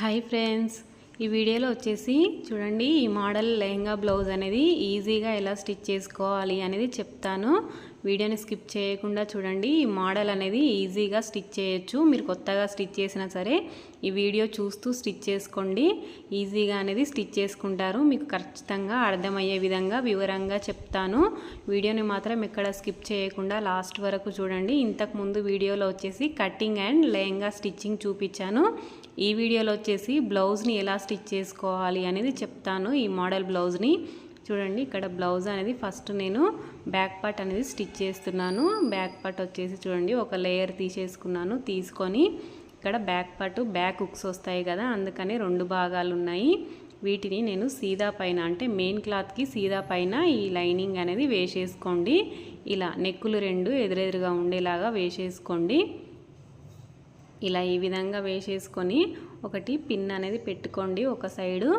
Hi friends ఈ వీడియోలో వచ్చేసి చూడండి ఈ మోడల్ లెహంగా బ్లౌజ్ అనేది ఈజీగా ఎలా స్టిచ్ చేసుకోవాలి అనేది చెప్తాను. వీడియోని స్కిప్ చేయకుండా చూడండి ఈ మోడల్ అనేది ఈజీగా స్టిచ్ చేయొచ్చు. మీరు కొత్తగా స్టిచ్ చేసినా సరే ఈ వీడియో చూస్తూ స్టిచ్ చేసుకోండి. ఈజీగా అనేది స్టిచ్ చేసుకుంటారు. మీకు ఖచ్చితంగా అర్థమయ్యే విధంగా వివరంగా చెప్తాను. వీడియోని మాత్రం ఎక్కడ స్కిప్ చేయకుండా లాస్ట్ వరకు చూడండి. ఇంతకు ముందు వీడియోలో వచ్చేసి కటింగ్ అండ్ లెహంగా స్టిచ్చింగ్ చూపించాను. ఈ వీడియోలో వచ్చేసి బ్లౌజ్ని ఎలా స్టిచ్ చేసుకోవాలి అనేది చెప్తాను. ఈ మోడల్ బ్లౌజ్ని చూడండి ఇక్కడ బ్లౌజ్ అనేది ఫస్ట్ నేను బ్యాక్ పార్ట్ అనేది స్టిచ్ చేస్తున్నాను. బ్యాక్ పార్ట్ వచ్చేసి చూడండి ఒక లేయర్ తీసేసుకున్నాను తీసుకొని ఇక్కడ బ్యాక్ పార్ట్ బ్యాక్ ఉక్స్ వస్తాయి కదా అందుకని రెండు భాగాలు ఉన్నాయి. వీటిని నేను సీదా పైన అంటే మెయిన్ క్లాత్కి సీదా పైన ఈ లైనింగ్ అనేది వేసేసుకోండి. ఇలా నెక్కులు రెండు ఎదురెదురుగా ఉండేలాగా వేసేసుకోండి. ఇలా ఈ విధంగా వేసేసుకొని ఒకటి పిన్ అనేది పెట్టుకోండి ఒక సైడు.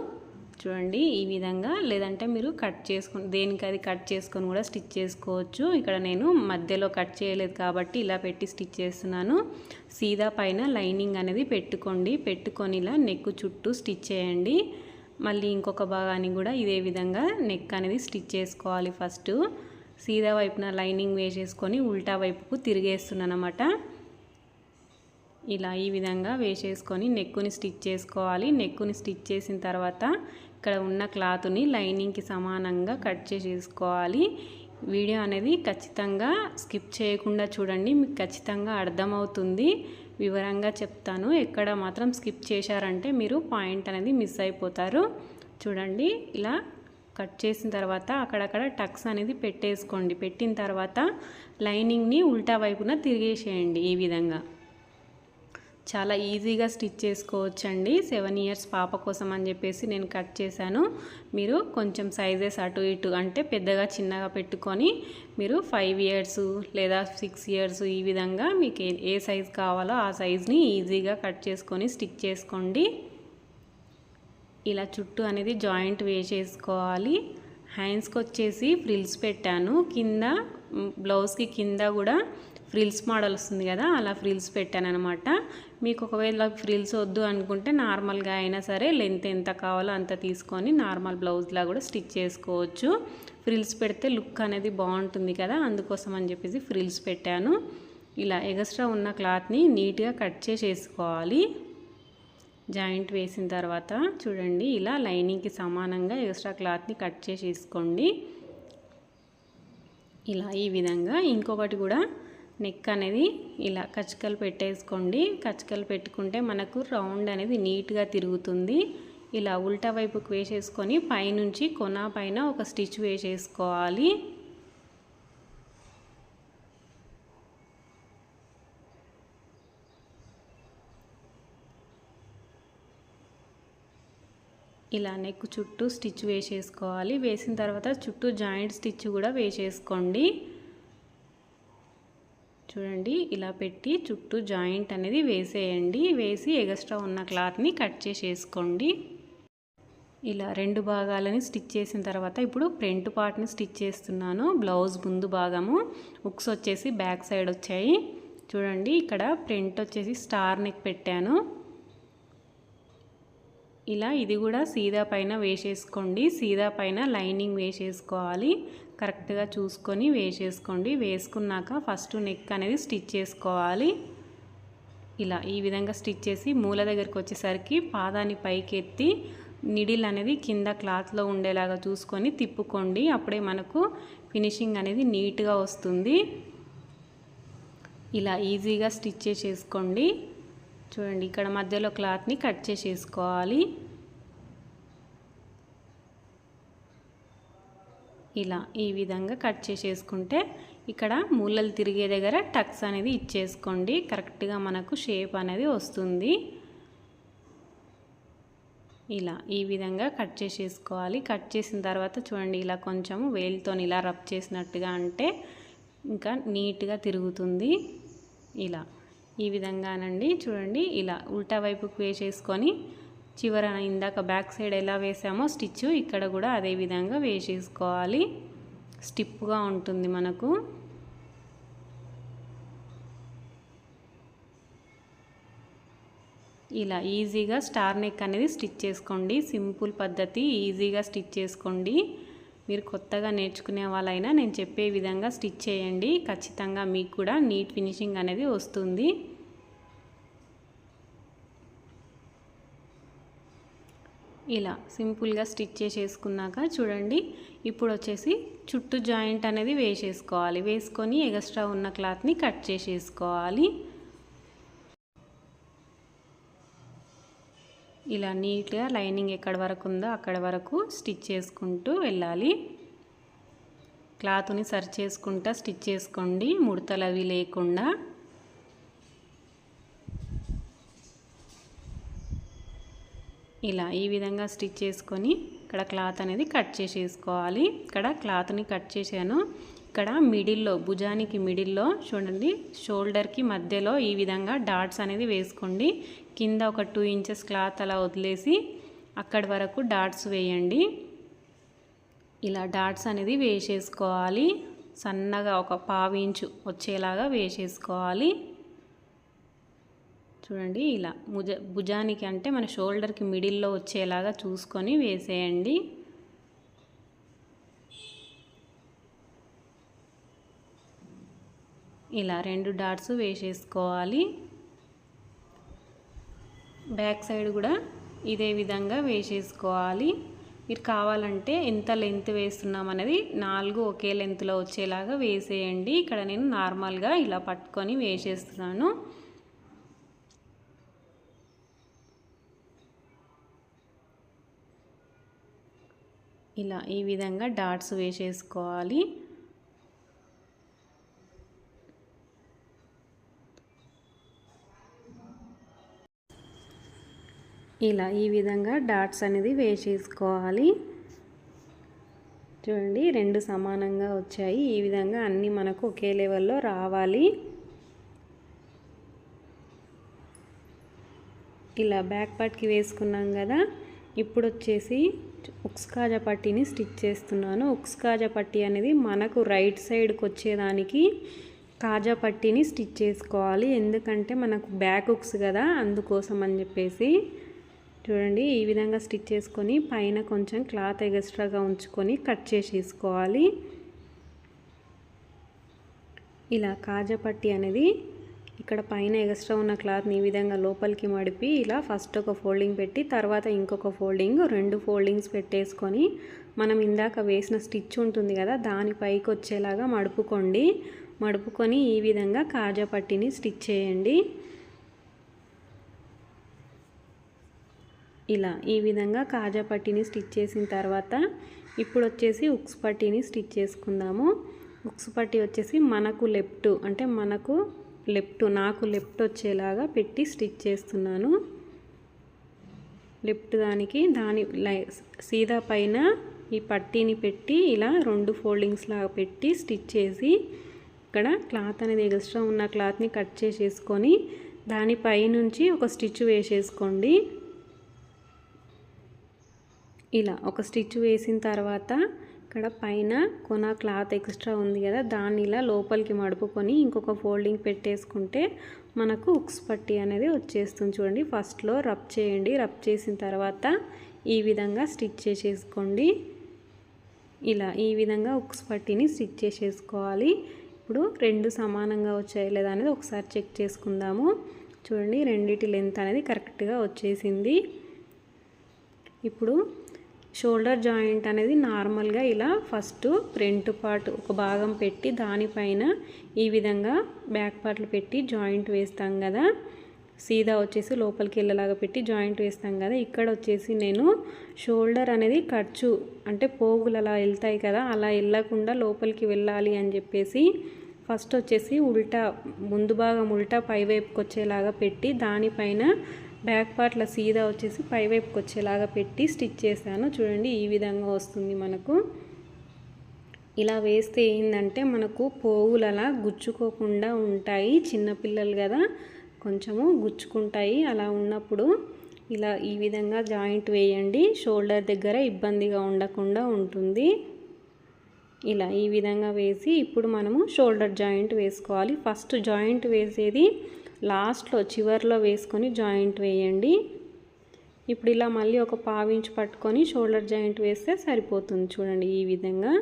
చూడండి ఈ విధంగా. లేదంటే మీరు కట్ చేసుకుని దేనికి అది కట్ చేసుకొని కూడా స్టిచ్ చేసుకోవచ్చు. ఇక్కడ నేను మధ్యలో కట్ చేయలేదు కాబట్టి ఇలా పెట్టి స్టిచ్ చేస్తున్నాను. సీదా పైన లైనింగ్ అనేది పెట్టుకోండి. పెట్టుకొని ఇలా నెక్ చుట్టూ స్టిచ్ చేయండి. మళ్ళీ ఇంకొక భాగాన్ని కూడా ఇదే విధంగా నెక్ అనేది స్టిచ్ చేసుకోవాలి ఫస్ట్. సీదా వైపున లైనింగ్ వేసేసుకొని ఉల్టా వైపుకు తిరిగేస్తున్నాను అనమాట ఇలా ఈ విధంగా వేసేసుకొని నెక్కుని స్టిచ్ చేసుకోవాలి. నెక్కుని స్టిచ్ చేసిన తర్వాత ఇక్కడ ఉన్న క్లాత్ని లైనింగ్కి సమానంగా కట్ చేసేసుకోవాలి. వీడియో అనేది ఖచ్చితంగా స్కిప్ చేయకుండా చూడండి. మీకు ఖచ్చితంగా అర్థమవుతుంది. వివరంగా చెప్తాను. ఎక్కడ మాత్రం స్కిప్ చేశారంటే మీరు పాయింట్ అనేది మిస్ అయిపోతారు. చూడండి. ఇలా కట్ చేసిన తర్వాత అక్కడక్కడ టక్స్ అనేది పెట్టేసుకోండి. పెట్టిన తర్వాత లైనింగ్ని ఉల్టా వైపున తిరిగేసేయండి ఈ విధంగా. చాలా ఈజీగా స్టిచ్ చేసుకోవచ్చండి. సెవెన్ ఇయర్స్ పాప కోసం అని చెప్పేసి నేను కట్ చేశాను. మీరు కొంచెం సైజెస్ అటు ఇటు అంటే పెద్దగా చిన్నగా పెట్టుకొని మీరు ఫైవ్ ఇయర్స్ లేదా సిక్స్ ఇయర్స్ ఈ విధంగా మీకు ఏ ఏ సైజ్ కావాలో ఆ సైజ్ని ఈజీగా కట్ చేసుకొని స్టిచ్ చేసుకోండి. ఇలా చుట్టూ అనేది జాయింట్ వేసేసుకోవాలి హ్యాండ్స్కి వచ్చేసి ఫ్రిల్స్ పెట్టాను. కింద బ్లౌజ్కి కింద కూడా ఫ్రిల్స్ మోడల్ వస్తుంది కదా అలా ఫ్రిల్స్ పెట్టాను మీకు ఒకవేళ ఫ్రిల్స్ వద్దు అనుకుంటే నార్మల్గా అయినా సరే లెంత్ ఎంత కావాలో అంత తీసుకొని నార్మల్ బ్లౌజ్లా కూడా స్టిచ్ చేసుకోవచ్చు. ఫ్రిల్స్ పెడితే లుక్ అనేది బాగుంటుంది కదా అందుకోసం అని చెప్పేసి ఫ్రిల్స్ పెట్టాను. ఇలా ఎగస్ట్రా ఉన్న క్లాత్ని నీట్గా కట్ చేసేసుకోవాలి. జాయింట్ వేసిన తర్వాత చూడండి ఇలా లైనింగ్కి సమానంగా ఎక్స్ట్రా క్లాత్ని కట్ చేసేసుకోండి. ఇలా ఈ విధంగా ఇంకొకటి కూడా నెక్ అనేది ఇలా కచ్చకలు పెట్టేసుకోండి. కచ్చకలు పెట్టుకుంటే మనకు రౌండ్ అనేది నీట్గా తిరుగుతుంది. ఇలా ఉల్టా వైపుకి వేసేసుకొని పైనుంచి కొన పైన ఒక స్టిచ్ వేసేసుకోవాలి. ఇలా నెక్ చుట్టూ స్టిచ్ వేసేసుకోవాలి. వేసిన తర్వాత చుట్టూ జాయింట్ స్టిచ్ కూడా వేసేసుకోండి. చూడండి ఇలా పెట్టి చుట్టూ జాయింట్ అనేది వేసేయండి. వేసి ఎగస్ట్రా ఉన్న క్లాత్ని కట్ చేసేసుకోండి. ఇలా రెండు భాగాలని స్టిచ్ చేసిన తర్వాత ఇప్పుడు ఫ్రంట్ పార్ట్ని స్టిచ్ చేస్తున్నాను. బ్లౌజ్ ముందు భాగము ఉక్స్ వచ్చేసి బ్యాక్ సైడ్ వచ్చాయి. చూడండి ఇక్కడ ప్రింట్ వచ్చేసి స్టార్ నెక్ పెట్టాను. ఇలా ఇది కూడా సీదా పైన వేసేసుకోండి. సీదా పైన లైనింగ్ వేసేసుకోవాలి. కరెక్ట్గా చూసుకొని వేసేసుకోండి. వేసుకున్నాక ఫస్ట్ నెక్ అనేది స్టిచ్ చేసుకోవాలి. ఇలా ఈ విధంగా స్టిచ్ చేసి మూల దగ్గరికి వచ్చేసరికి పాదాన్ని పైకెత్తి నిడిల్ అనేది కింద క్లాత్లో ఉండేలాగా చూసుకొని తిప్పుకోండి. అప్పుడే మనకు ఫినిషింగ్ అనేది నీట్గా వస్తుంది. ఇలా ఈజీగా స్టిచ్ చేసేసుకోండి. చూడండి ఇక్కడ మధ్యలో క్లాత్ని కట్ చేసేసుకోవాలి. ఇలా ఈ విధంగా కట్ చేసేసుకుంటే ఇక్కడ మూలలు తిరిగే దగ్గర టక్స్ అనేది ఇచ్చేసుకోండి. కరెక్ట్గా మనకు షేప్ అనేది వస్తుంది. ఇలా ఈ విధంగా కట్ చేసేసుకోవాలి. కట్ చేసిన తర్వాత చూడండి ఇలా కొంచెం వేలుతో ఇలా రబ్ చేసినట్టుగా అంటే ఇంకా నీట్గా తిరుగుతుంది. ఇలా ఈ విధంగానండి. చూడండి ఇలా ఉల్టా వైపుకి వేసేసుకొని చివరన ఇందాక బ్యాక్ సైడ్ ఎలా వేసామో స్టిచ్ ఇక్కడ కూడా అదే విధంగా వేసేసుకోవాలి. స్టిప్గా ఉంటుంది మనకు. ఇలా ఈజీగా స్టార్ నెక్ అనేది స్టిచ్ చేసుకోండి. సింపుల్ పద్ధతి ఈజీగా స్టిచ్ చేసుకోండి. మీరు కొత్తగా నేర్చుకునే వాళ్ళైనా నేను చెప్పే విధంగా స్టిచ్ చేయండి. ఖచ్చితంగా మీకు కూడా నీట్ ఫినిషింగ్ అనేది వస్తుంది. ఇలా సింపుల్గా స్టిచ్ చేసేసుకున్నాక చూడండి ఇప్పుడు వచ్చేసి చుట్టూ జాయింట్ అనేది వేసేసుకోవాలి. వేసుకొని ఎగస్ట్రా ఉన్న క్లాత్ని కట్ చేసేసుకోవాలి. ఇలా నీట్గా లైనింగ్ ఎక్కడ వరకు ఉందో అక్కడ వరకు స్టిచ్ చేసుకుంటూ వెళ్ళాలి. క్లాత్ని సర్చ్ చేసుకుంటా స్టిచ్ చేసుకోండి ముడతలు అవి లేకుండా. ఇలా ఈ విధంగా స్టిచ్ చేసుకొని ఇక్కడ క్లాత్ అనేది కట్ చేసేసుకోవాలి. ఇక్కడ క్లాత్ని కట్ చేశాను. ఇక్కడ మిడిల్లో భుజానికి మిడిల్లో చూడండి షోల్డర్కి మధ్యలో ఈ విధంగా డాట్స్ అనేది వేసుకోండి. కింద ఒక టూ ఇంచెస్ క్లాత్ అలా వదిలేసి అక్కడి వరకు డాట్స్ వేయండి. ఇలా డాట్స్ అనేది వేసేసుకోవాలి. సన్నగా ఒక పావు ఇంచు వచ్చేలాగా వేసేసుకోవాలి. చూడండి ఇలా భుజ భుజానికి అంటే మన షోల్డర్కి మిడిల్లో వచ్చేలాగా చూసుకొని వేసేయండి. ఇలా రెండు డాట్స్ వేసేసుకోవాలి. బ్యాక్ సైడ్ కూడా ఇదే విధంగా వేసేసుకోవాలి. మీరు కావాలంటే ఎంత లెంత్ వేస్తున్నాం అనేది నాలుగు ఒకే లెంత్లో వచ్చేలాగా వేసేయండి. ఇక్కడ నేను నార్మల్గా ఇలా పట్టుకొని వేసేస్తున్నాను ఇలా ఈ విధంగా డాట్స్ వేసేసుకోవాలి. ఇలా ఈ విధంగా డాట్స్ అనేది వేసేసుకోవాలి. చూడండి రెండు సమానంగా వచ్చాయి. ఈ విధంగా అన్నీ మనకు ఒకే లెవెల్లో రావాలి. ఇలా బ్యాక్ పార్ట్కి వేసుకున్నాం కదా ఇప్పుడు వచ్చేసి ఉక్స్ కాజా పట్టీని స్టిచ్ చేస్తున్నాను. ఉక్స్ కాజా పట్టీ అనేది మనకు రైట్ సైడ్కి వచ్చేదానికి కాజా పట్టీని స్టిచ్ చేసుకోవాలి. ఎందుకంటే మనకు బ్యాక్ ఉక్స్ కదా అందుకోసం అని చెప్పేసి. చూడండి ఈ విధంగా స్టిచ్ చేసుకొని పైన కొంచెం క్లాత్ ఎగస్ట్రాగా ఉంచుకొని కట్ చేసేసుకోవాలి. ఇలా కాజా పట్టీ అనేది ఇక్కడ పైన ఎక్స్ట్రా ఉన్న క్లాత్ని ఈ విధంగా లోపలికి మడిపి ఇలా ఫస్ట్ ఒక ఫోల్డింగ్ పెట్టి తర్వాత ఇంకొక ఫోల్డింగ్ రెండు ఫోల్డింగ్స్ పెట్టేసుకొని మనం ఇందాక వేసిన స్టిచ్ ఉంటుంది కదా దాని పైకి వచ్చేలాగా మడుపుకోండి. మడుపుకొని ఈ విధంగా కాజా పట్టిని స్టిచ్ చేయండి. ఇలా ఈ విధంగా కాజా పట్టీని స్టిచ్ చేసిన తర్వాత ఇప్పుడు వచ్చేసి ఉక్స్ పట్టీని స్టిచ్ చేసుకుందాము. ఉక్స్ పట్టీ వచ్చేసి మనకు లెఫ్ట్ అంటే మనకు లెఫ్ట్ నాకు లెఫ్ట్ వచ్చేలాగా పెట్టి స్టిచ్ చేస్తున్నాను. లెఫ్ట్ దానికి దాని సీదా పైన ఈ పట్టీని పెట్టి ఇలా రెండు ఫోల్డింగ్స్ లాగా పెట్టి స్టిచ్ చేసి ఇక్కడ క్లాత్ అనేది ఎక్స్ట్రా ఉన్న క్లాత్ని కట్ చేసేసుకొని దానిపై నుంచి ఒక స్టిచ్ వేసేసుకోండి. ఇలా ఒక స్టిచ్ వేసిన తర్వాత ఇక్కడ పైన కొన క్లాత్ ఎక్స్ట్రా ఉంది కదా దాన్ని ఇలా లోపలికి మడుపుకొని ఇంకొక ఫోల్డింగ్ పెట్టేసుకుంటే మనకు ఉక్స్ పట్టి అనేది వచ్చేస్తుంది చూడండి. ఫస్ట్లో రబ్ చేయండి. రబ్ చేసిన తర్వాత ఈ విధంగా స్టిచ్ చేసేసుకోండి. ఇలా ఈ విధంగా ఉక్స్ పట్టిని స్టిచ్ చేసేసుకోవాలి. ఇప్పుడు రెండు సమానంగా వచ్చాయి లేదా అనేది ఒకసారి చెక్ చేసుకుందాము. చూడండి రెండిటి లెంత్ అనేది కరెక్ట్గా వచ్చేసింది. ఇప్పుడు షోల్డర్ జాయింట్ అనేది నార్మల్గా ఇలా ఫస్ట్ ఫ్రంట్ పార్ట్ ఒక భాగం పెట్టి దానిపైన ఈ విధంగా బ్యాక్ పార్ట్లు పెట్టి జాయింట్ వేస్తాం కదా. సీదా వచ్చేసి లోపలికి వెళ్ళేలాగా పెట్టి జాయింట్ వేస్తాం కదా. ఇక్కడ వచ్చేసి నేను షోల్డర్ అనేది ఖర్చు అంటే పోగులు అలా వెళ్తాయి కదా. అలా వెళ్ళకుండా లోపలికి వెళ్ళాలి అని చెప్పేసి ఫస్ట్ వచ్చేసి ఉల్టా ముందు భాగం ఉల్టా పైవైపుకి వచ్చేలాగా పెట్టి దానిపైన బ్యాక్ పార్ట్ల సీదా వచ్చేసి పైవైపుకి వచ్చేలాగా పెట్టి స్టిచ్ చేశాను. చూడండి ఈ విధంగా వస్తుంది మనకు. ఇలా వేస్తే ఏంటంటే మనకు పోగులు అలా గుచ్చుకోకుండా ఉంటాయి. చిన్నపిల్లలు కదా కొంచెము గుచ్చుకుంటాయి అలా ఉన్నప్పుడు. ఇలా ఈ విధంగా జాయింట్ వేయండి. షోల్డర్ దగ్గర ఇబ్బందిగా ఉండకుండా ఉంటుంది. ఇలా ఈ విధంగా వేసి ఇప్పుడు మనము షోల్డర్ జాయింట్ వేసుకోవాలి. ఫస్ట్ జాయింట్ వేసేది లాస్ట్లో చివర్లో వేసుకొని జాయింట్ వేయండి. ఇప్పుడు ఇలా మళ్ళీ ఒక పావించి పట్టుకొని షోల్డర్ జాయింట్ వేస్తే సరిపోతుంది చూడండి ఈ విధంగా.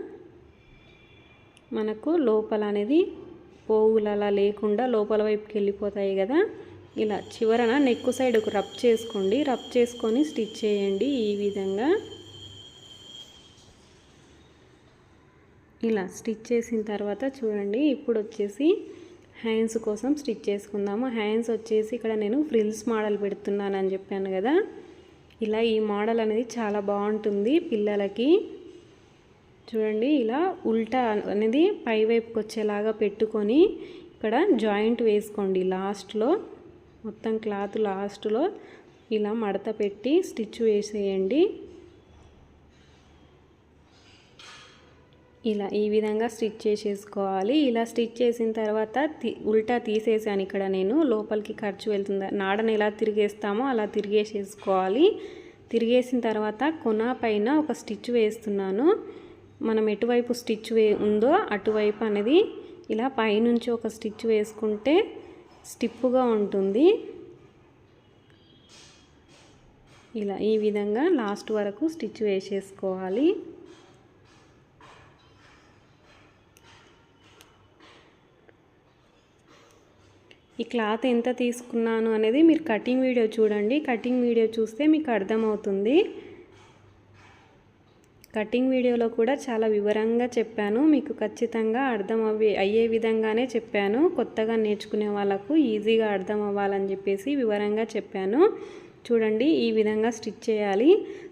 మనకు లోపల అనేది పోగులు అలా లేకుండా లోపల వైపుకి వెళ్ళిపోతాయి కదా. ఇలా చివరన నెక్ సైడ్ ఒక రబ్ చేసుకోండి. రబ్ చేసుకొని స్టిచ్ చేయండి ఈ విధంగా. ఇలా స్టిచ్ చేసిన తర్వాత చూడండి ఇప్పుడు వచ్చేసి హ్యాండ్స్ కోసం స్టిచ్ చేసుకుందాము. హ్యాండ్స్ వచ్చేసి ఇక్కడ నేను ఫ్రిల్స్ మోడల్ పెడుతున్నాను అని చెప్పాను కదా. ఇలా ఈ మోడల్ అనేది చాలా బాగుంటుంది పిల్లలకి. చూడండి ఇలా ఉల్టా అనేది పై వైపుకి వచ్చేలాగా పెట్టుకొని ఇక్కడ జాయింట్ వేసుకోండి. లాస్ట్లో మొత్తం క్లాత్ లాస్ట్లో ఇలా మడత పెట్టి స్టిచ్ వేసేయండి. ఇలా ఈ విధంగా స్టిచ్ చేసేసుకోవాలి. ఇలా స్టిచ్ చేసిన తర్వాత ఉల్టా తీసేసాను ఇక్కడ నేను. లోపలికి ఖర్చు వెళ్తుంది. నాడని ఎలా తిరిగేస్తామో అలా తిరిగేసేసుకోవాలి. తిరిగేసిన తర్వాత కొన పైన ఒక స్టిచ్ వేస్తున్నాను. మనం ఎటువైపు స్టిచ్ వే ఉందో అటువైపు అనేది ఇలా పైనుంచి ఒక స్టిచ్ వేసుకుంటే స్టిప్పుగా ఉంటుంది. ఇలా ఈ విధంగా లాస్ట్ వరకు స్టిచ్ వేసేసుకోవాలి. ఈ క్లాత్ ఎంత తీసుకున్నాను అనేది మీరు కటింగ్ వీడియో చూడండి. కటింగ్ వీడియో చూస్తే మీకు అర్థమవుతుంది. కటింగ్ వీడియోలో కూడా చాలా వివరంగా చెప్పాను. మీకు ఖచ్చితంగా అర్థం అవ్వే అయ్యే విధంగానే చెప్పాను. కొత్తగా నేర్చుకునే వాళ్ళకు ఈజీగా అర్థం అవ్వాలని చెప్పేసి వివరంగా చెప్పాను. చూడండి ఈ విధంగా స్టిచ్ చేయాలి.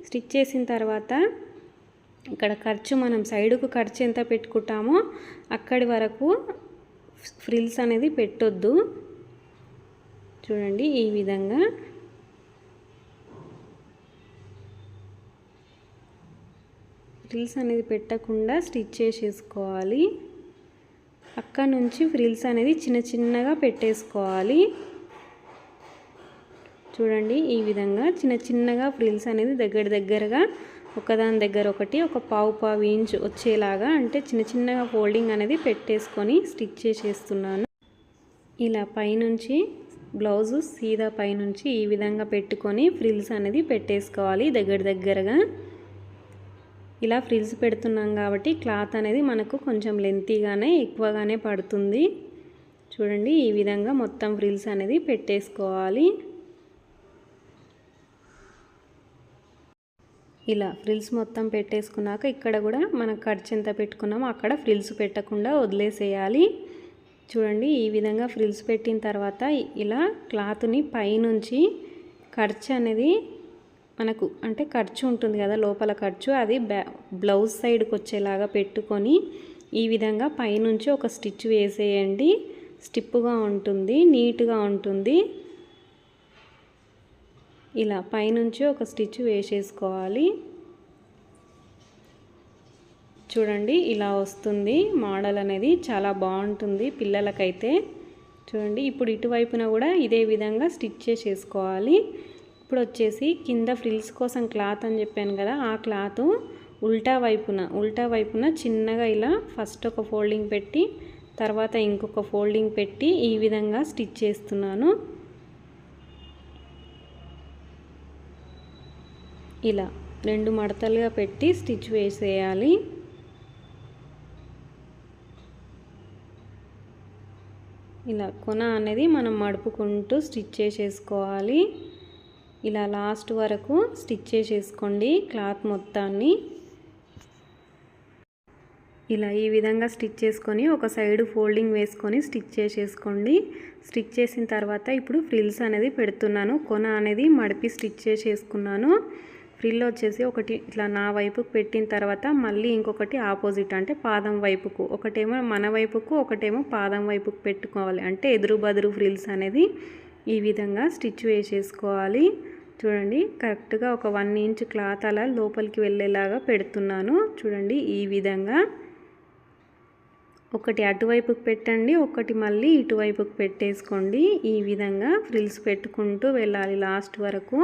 స్టిచ్ చేసిన తర్వాత ఇక్కడ ఖర్చు మనం సైడుకు ఖర్చు ఎంత పెట్టుకుంటామో అక్కడి వరకు ఫ్రిల్స్ అనేది పెట్టొద్దు. చూడండి ఈ విధంగా. ఫ్రిల్స్ అనేది పెట్టకుండా స్టిచ్ చేసేసుకోవాలి. అక్కడ నుంచి ఫ్రిల్స్ అనేది చిన్న చిన్నగా పెట్టేసుకోవాలి. చూడండి ఈ విధంగా చిన్న చిన్నగా ఫ్రిల్స్ అనేది దగ్గర దగ్గరగా ఒకదాని దగ్గర ఒకటి ఒక పావు పావు ఇంచ్ వచ్చేలాగా అంటే చిన్న చిన్నగా ఫోల్డింగ్ అనేది పెట్టేసుకొని స్టిచ్ చేసేస్తున్నాను. ఇలా పైనుంచి బ్లౌజు సీదా పైనుంచి ఈ విధంగా పెట్టుకొని ఫ్రిల్స్ అనేది పెట్టేసుకోవాలి దగ్గర దగ్గరగా. ఇలా ఫ్రిల్స్ పెడుతున్నాం కాబట్టి క్లాత్ అనేది మనకు కొంచెం లెంతీగానే ఎక్కువగానే పడుతుంది. చూడండి ఈ విధంగా మొత్తం ఫ్రిల్స్ అనేది పెట్టేసుకోవాలి. ఇలా ఫ్రిల్స్ మొత్తం పెట్టేసుకున్నాక ఇక్కడ కూడా మనం ఖర్చు ఎంత పెట్టుకున్నామో. అక్కడ ఫ్రిల్స్ పెట్టకుండా వదిలేసేయాలి. చూడండి ఈ విధంగా ఫ్రిల్స్ పెట్టిన తర్వాత ఇలా క్లాత్ని పైనుంచి ఖర్చు అనేది మనకు అంటే ఖర్చు ఉంటుంది కదా లోపల ఖర్చు. అది బ్లౌజ్ సైడ్కి వచ్చేలాగా పెట్టుకొని ఈ విధంగా పైనుంచి ఒక స్టిచ్ వేసేయండి. స్టిప్పుగా ఉంటుంది నీట్గా ఉంటుంది. ఇలా పైనుంచి ఒక స్టిచ్ వేసేసుకోవాలి. చూడండి ఇలా వస్తుంది. మోడల్ అనేది చాలా బాగుంటుంది పిల్లలకైతే. చూడండి ఇప్పుడు ఇటువైపున కూడా ఇదే విధంగా స్టిచ్ చేసేసుకోవాలి. ఇప్పుడు వచ్చేసి కింద ఫ్రిల్స్ కోసం క్లాత్ అని చెప్పాను కదా ఆ క్లాత్ ఉల్టా వైపున ఉల్టా వైపున చిన్నగా ఇలా ఫస్ట్ ఒక ఫోల్డింగ్ పెట్టి తర్వాత ఇంకొక ఫోల్డింగ్ పెట్టి ఈ విధంగా స్టిచ్ చేస్తున్నాను. ఇలా రెండు మడతలుగా పెట్టి స్టిచ్ వేసేయాలి. ఇలా కొన అనేది మనం మడుపుకుంటూ స్టిచ్ చేసేసుకోవాలి. ఇలా లాస్ట్ వరకు స్టిచ్ చేసేసుకోండి క్లాత్ మొత్తాన్ని. ఇలా ఈ విధంగా స్టిచ్ చేసుకొని ఒక సైడ్ ఫోల్డింగ్ వేసుకొని స్టిచ్ చేసేసుకోండి. స్టిచ్ చేసిన తర్వాత ఇప్పుడు ఫ్రిల్స్ అనేది పెడుతున్నాను. కొన అనేది మడిపి స్టిచ్ చేసేసుకున్నాను. ఫ్రిల్ వచ్చేసి ఒకటి ఇట్లా నా వైపుకు పెట్టిన తర్వాత మళ్ళీ ఇంకొకటి ఆపోజిట్ అంటే పాదం వైపుకు. ఒకటేమో మన వైపుకు ఒకటేమో పాదం వైపుకు పెట్టుకోవాలి. అంటే ఎదురు బదురు ఫ్రిల్స్ అనేది ఈ విధంగా స్టిచ్ వేసేసుకోవాలి చూడండి కరెక్ట్గా ఒక వన్ ఇంచ్ క్లాత్ అలా లోపలికి వెళ్ళేలాగా పెడుతున్నాను. చూడండి ఈ విధంగా. ఒకటి అటువైపుకి పెట్టండి ఒకటి మళ్ళీ ఇటువైపుకి పెట్టేసుకోండి. ఈ విధంగా ఫ్రిల్స్ పెట్టుకుంటూ వెళ్ళాలి లాస్ట్ వరకు.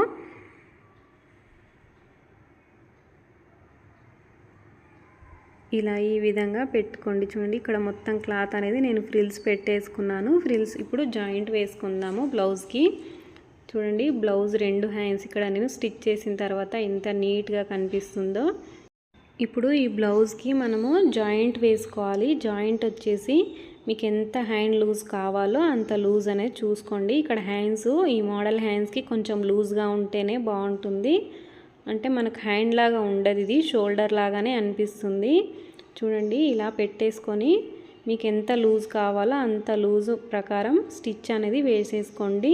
ఇలా ఈ విధంగా పెట్టుకోండి. చూడండి ఇక్కడ మొత్తం క్లాత్ అనేది నేను ఫ్రిల్స్ పెట్టేసుకున్నాను. ఫ్రిల్స్ ఇప్పుడు జాయింట్ వేసుకుందాము బ్లౌజ్కి. చూడండి బ్లౌజ్ రెండు హ్యాండ్స్ ఇక్కడ నేను స్టిచ్ చేసిన తర్వాత ఎంత నీట్గా కనిపిస్తుందో. ఇప్పుడు ఈ బ్లౌజ్కి మనము జాయింట్ వేసుకోవాలి. జాయింట్ వచ్చేసి మీకు ఎంత హ్యాండ్ లూజ్ కావాలో అంత లూజ్ అనేది చూసుకోండి. ఇక్కడ హ్యాండ్స్ ఈ మోడల్ హ్యాండ్స్కి కొంచెం లూజ్గా ఉంటేనే బాగుంటుంది. అంటే మనకు హ్యాండ్ లాగా ఉండదు ఇది షోల్డర్ లాగానే అనిపిస్తుంది. చూడండి ఇలా పెట్టేసుకొని మీకు ఎంత లూజ్ కావాలో అంత లూజు ప్రకారం స్టిచ్ అనేది వేసేసుకోండి.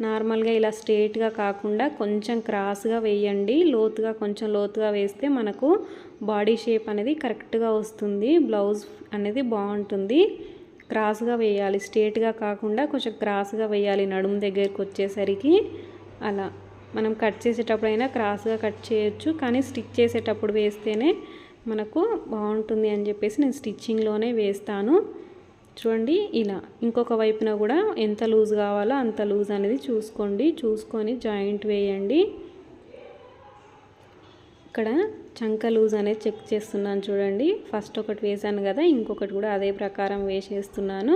నార్మల్గా ఇలా స్ట్రేట్గా కాకుండా కొంచెం క్రాస్గా వేయండి. లోతుగా కొంచెం లోతుగా వేస్తే మనకు బాడీ షేప్ అనేది కరెక్ట్గా వస్తుంది. బ్లౌజ్ అనేది బాగుంటుంది. క్రాస్గా వేయాలి స్ట్రేట్గా కాకుండా కొంచెం క్రాస్గా వేయాలి నడుము దగ్గరికి వచ్చేసరికి. అలా. మనం కట్ చేసేటప్పుడైనా క్రాస్గా కట్ చేయొచ్చు కానీ స్టిచ్ చేసేటప్పుడు వేస్తేనే మనకు బాగుంటుంది అని చెప్పేసి నేను స్టిచ్చింగ్లోనే వేస్తాను. చూడండి ఇలా ఇంకొక వైపున కూడా ఎంత లూజ్ కావాలో అంత లూజ్ అనేది చూసుకోండి. చూసుకొని జాయింట్ వేయండి. ఇక్కడ చంక లూజ్ అనేది చెక్ చేస్తున్నాను చూడండి. ఫస్ట్ ఒకటి వేసాను కదా ఇంకొకటి కూడా అదే ప్రకారం వేసేస్తున్నాను.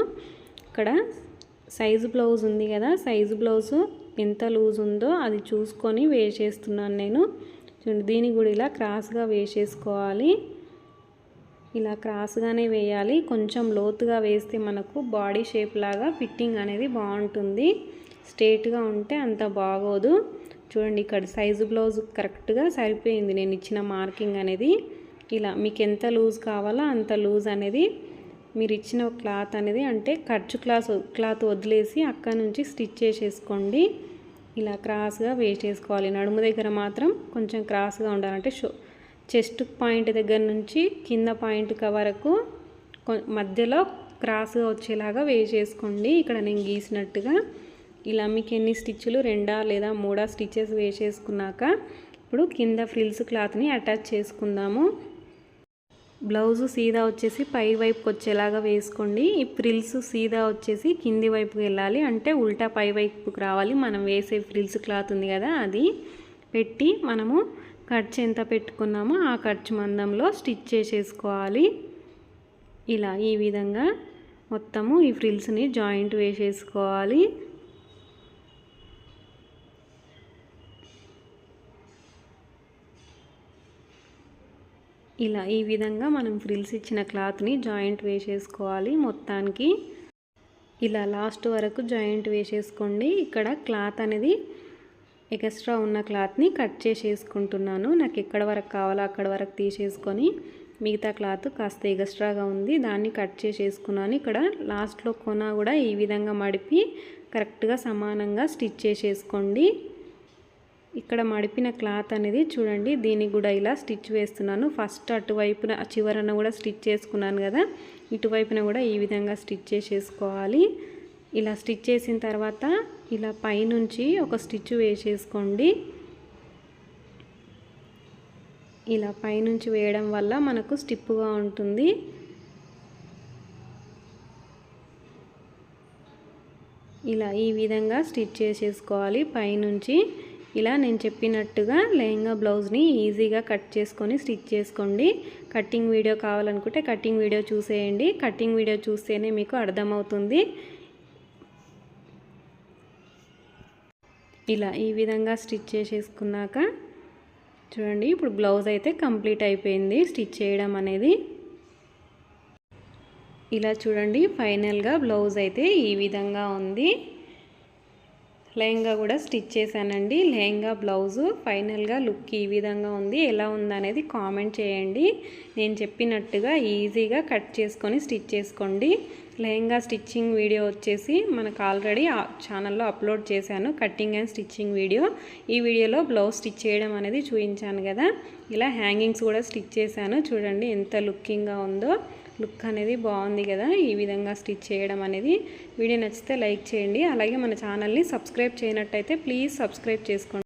ఇక్కడ సైజు బ్లౌజ్ ఉంది కదా సైజు బ్లౌజు ఎంత లూజ్ ఉందో అది చూసుకొని వేసేస్తున్నాను నేను. చూడండి దీన్ని కూడా ఇలా క్రాస్గా వేసేసుకోవాలి. ఇలా క్రాస్గానే వేయాలి. కొంచెం లోతుగా వేస్తే మనకు బాడీ షేప్ లాగా ఫిట్టింగ్ అనేది బాగుంటుంది. స్ట్రేట్గా ఉంటే అంత బాగోదు. చూడండి ఇక్కడ సైజు బ్లౌజ్ కరెక్ట్గా సరిపోయింది. నేను ఇచ్చిన మార్కింగ్ అనేది. ఇలా మీకు ఎంత లూజ్ కావాలో అంత లూజ్ అనేది మీరు ఇచ్చిన క్లాత్ అనేది అంటే ఖర్చు క్లాత్ క్లాత్ వదిలేసి అక్కడ నుంచి స్టిచ్ చేసేసుకోండి. ఇలా క్రాస్గా వేసేసుకోవాలి నడుము దగ్గర మాత్రం కొంచెం క్రాస్గా ఉండాలంటే షో చెస్ట్ పాయింట్ దగ్గర నుంచి కింద పాయింట్ వరకు మధ్యలో క్రాస్గా వచ్చేలాగా వేసేసుకోండి ఇక్కడ నేను గీసినట్టుగా. ఇలా మీకు ఎన్ని స్టిచ్లు రెండా లేదా మూడా స్టిచెస్ వేసేసుకున్నాక ఇప్పుడు కింద ఫ్రిల్స్ క్లాత్ని అటాచ్ చేసుకుందాము. బ్లౌజు సీదా వచ్చేసి పై వైపుకి వచ్చేలాగా వేసుకోండి. ఈ ఫ్రిల్స్ సీదా వచ్చేసి కింది వైపుకి వెళ్ళాలి. అంటే ఉల్టా పై వైపుకి రావాలి. మనం వేసే ఫ్రిల్స్ క్లాత్ ఉంది కదా అది. పెట్టి మనము ఖర్చు ఎంత పెట్టుకున్నామో ఆ ఖర్చు మందంలో స్టిచ్ చేసేసుకోవాలి. ఇలా ఈ విధంగా మొత్తము ఈ ఫ్రిల్స్ని జాయింట్ వేసేసుకోవాలి. ఇలా ఈ విధంగా మనం ఫ్రిల్స్ ఇచ్చిన క్లాత్ని జాయింట్ వేసేసుకోవాలి మొత్తానికి. ఇలా లాస్ట్ వరకు జాయింట్ వేసేసుకోండి. ఇక్కడ క్లాత్ అనేది ఎక్స్ట్రా ఉన్న క్లాత్ని కట్ చేసేసుకుంటున్నాను. నాకు ఎక్కడ వరకు కావాలో అక్కడ వరకు తీసేసుకొని మిగతా క్లాత్ కాస్త ఎగస్ట్రాగా ఉంది. దాన్ని కట్ చేసేసుకున్నాను. ఇక్కడ లాస్ట్లో కొన కూడా ఈ విధంగా మడిపి కరెక్ట్గా సమానంగా స్టిచ్ చేసేసుకోండి. ఇక్కడ మడిపిన క్లాత్ అనేది చూడండి దీనికి కూడా ఇలా స్టిచ్ వేస్తున్నాను. ఫస్ట్ అటువైపున చివరన కూడా స్టిచ్ చేసుకున్నాను కదా ఇటువైపున కూడా ఈ విధంగా స్టిచ్ చేసేసుకోవాలి. ఇలా స్టిచ్ చేసిన తర్వాత ఇలా పైనుంచి ఒక స్టిచ్ వేసేసుకోండి. ఇలా పైనుంచి వేయడం వల్ల మనకు స్టిప్పుగా ఉంటుంది. ఇలా ఈ విధంగా స్టిచ్ చేసేసుకోవాలి పైనుంచి. ఇలా నేను చెప్పినట్టుగా లెహంగా బ్లౌజ్ని ఈజీగా కట్ చేసుకొని స్టిచ్ చేసుకోండి. కటింగ్ వీడియో కావాలనుకుంటే కటింగ్ వీడియో చూసేయండి. కటింగ్ వీడియో చూస్తేనే మీకు అర్థమవుతుంది. ఇలా ఈ విధంగా స్టిచ్ చేసేసుకున్నాక చూడండి ఇప్పుడు బ్లౌజ్ అయితే కంప్లీట్ అయిపోయింది. స్టిచ్ చేయడం అనేది. ఇలా చూడండి ఫైనల్గా బ్లౌజ్ అయితే ఈ విధంగా ఉంది. లెహంగా కూడా స్టిచ్ చేశానండి. లెహంగా బ్లౌజు ఫైనల్గా లుక్ ఈ విధంగా ఉంది. ఎలా ఉందనేది కామెంట్ చేయండి. నేను చెప్పినట్టుగా ఈజీగా కట్ చేసుకొని స్టిచ్ చేసుకోండి. లెహంగా స్టిచ్చింగ్ వీడియో వచ్చేసి మనకు ఆల్రెడీ ఛానల్లో అప్లోడ్ చేశాను. Cutting and stitching video. ఈ వీడియోలో బ్లౌజ్ స్టిచ్ చేయడం అనేది చూపించాను కదా. ఇలా హ్యాంగింగ్స్ కూడా స్టిచ్ చేశాను. చూడండి ఎంత లుకింగ్గా ఉందో. లుక్ అనేది బాగుంది కదా. ఈ విధంగా స్టిచ్ చేయడం అనేది వీడియో నచ్చితే లైక్ చేయండి. అలాగే మన ఛానల్ని సబ్స్క్రైబ్ చేయనట్టయితే ప్లీజ్ సబ్స్క్రైబ్ చేసుకోండి.